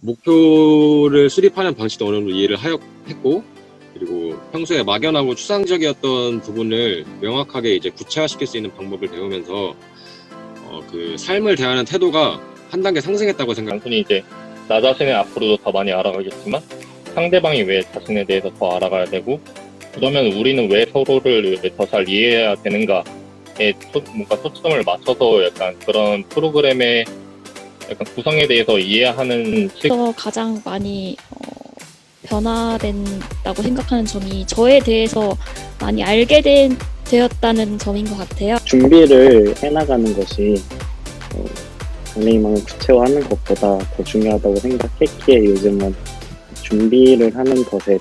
목표를 수립하는 방식도 어느 정도 이해를 하였, 했고 그리고 평소에 막연하고 추상적이었던 부분을 명확하게 이제 구체화시킬 수 있는 방법을 배우면서 어, 그 삶을 대하는 태도가 한 단계 상승했다고 생각. 단순히 이제 나 자신을 앞으로도 더 많이 알아가겠지만 상대방이 왜 자신에 대해서 더 알아가야 되고 그러면 우리는 왜 서로를 더 잘 이해해야 되는가에 초, 뭔가 초점을 맞춰서 약간 그런 프로그램의 약간 구성에 대해서 이해하는 시서 가장 많이 어, 변화된다고 생각하는 점이 저에 대해서 많이 알게 된, 되었다는 점인 것 같아요. 준비를 해나가는 것이 어, 장래희망을 구체화하는 것보다 더 중요하다고 생각했기에 요즘은 준비를 하는 것에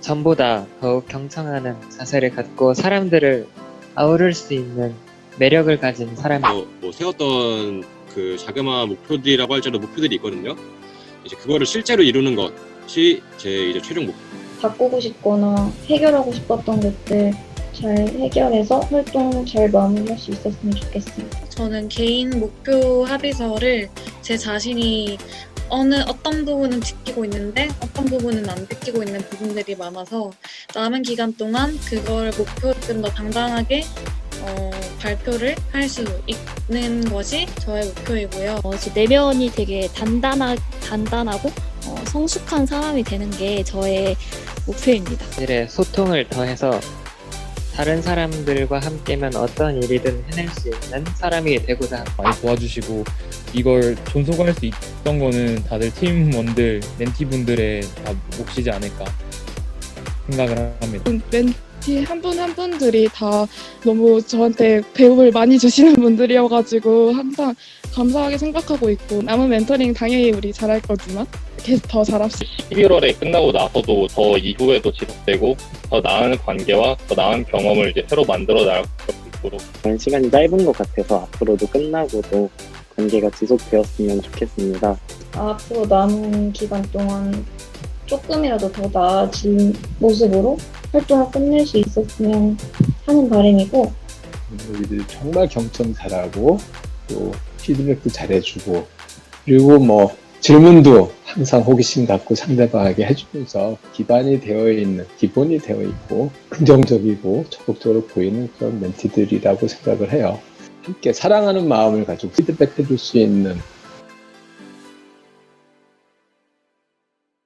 전보다 더욱 경청하는 자세를 갖고 사람들을 아우를 수 있는 매력을 가진 사람. 뭐, 뭐 세웠던 그 자그마한 목표들이라고 할지라도 목표들이 있거든요. 이제 그거를 실제로 이루는 것이 제 이제 최종 목표. 바꾸고 싶거나 해결하고 싶었던 것들 잘 해결해서 활동 잘 마무리할 수 있었으면 좋겠습니다. 저는 개인 목표 합의서를 제 자신이 어느 어떤 부분은 지키고 있는데 어떤 부분은 안 지키고 있는 부분들이 많아서 남은 기간 동안 그걸 목표를 좀 더 당당하게 어, 발표를 할 수 있는 것이 저의 목표이고요. 어, 제 내면이 되게 단단하, 단단하고 어, 성숙한 사람이 되는 게 저의 목표입니다. 일에 소통을 더해서 다른 사람들과 함께면 어떤 일이든 해낼 수 있는 사람이 되고자 합니다. 많이 도와주시고 이걸 존속할 수 있던 거는 다들 팀원들, 멘티분들의 다 몫이지 않을까 생각을 합니다. 멘티 한 분 한 분들이 다 너무 저한테 배움을 많이 주시는 분들이어가지고 항상 감사하게 생각하고 있고 남은 멘토링 당연히 우리 잘할 거지만 계속 더 잘합시다. 11월에 끝나고 나서도 더 이후에도 지속되고 더 나은 관계와 더 나은 경험을 이제 새로 만들어 나갈 수 있도록 어, 시간이 짧은 것 같아서 앞으로도 끝나고도 관계가 지속되었으면 좋겠습니다. 앞으로 남은 기간 동안 조금이라도 더 나아진 모습으로 활동을 끝낼 수 있었으면 하는 바람이고 우리들 정말 경청 잘하고 또 피드백도 잘해주고 그리고 뭐 질문도 항상 호기심 갖고 상대방에게 해주면서 기반이 되어 있는 기본이 되어 있고 긍정적이고 적극적으로 보이는 그런 멘티들이라고 생각을 해요. 함께 사랑하는 마음을 가지고 피드백 해줄 수 있는